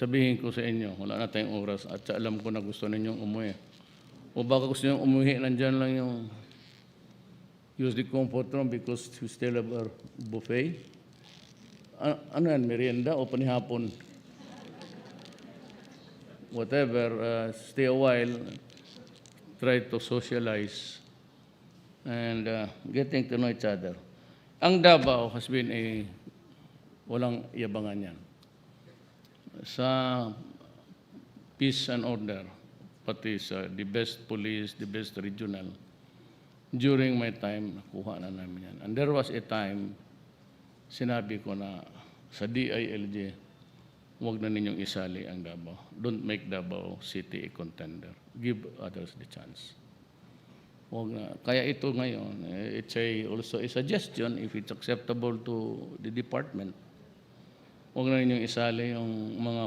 sabihin ko sa inyo, wala na tayong oras at alam ko na gusto ninyong umuwi. O baka gusto ninyong umuwi, nandyan lang yung use the comfort room because we still have our buffet. Ano yan, merienda o panihapon? Whatever, uh, stay a while, try to socialize and uh, getting to know each other. Ang Davao has been a walang yabangan yan. Sa peace and order, pati sa the best police, the best regional, during my time, nakuha na namin yan. And there was a time, sinabi ko na sa DILG, huwag na ninyong isali ang Davao. Don't make Davao City a contender. Give others the chance. Huwag na. Kaya ito ngayon, eh, it's a, also a suggestion if it's acceptable to the department. Huwag na ninyong isali yung mga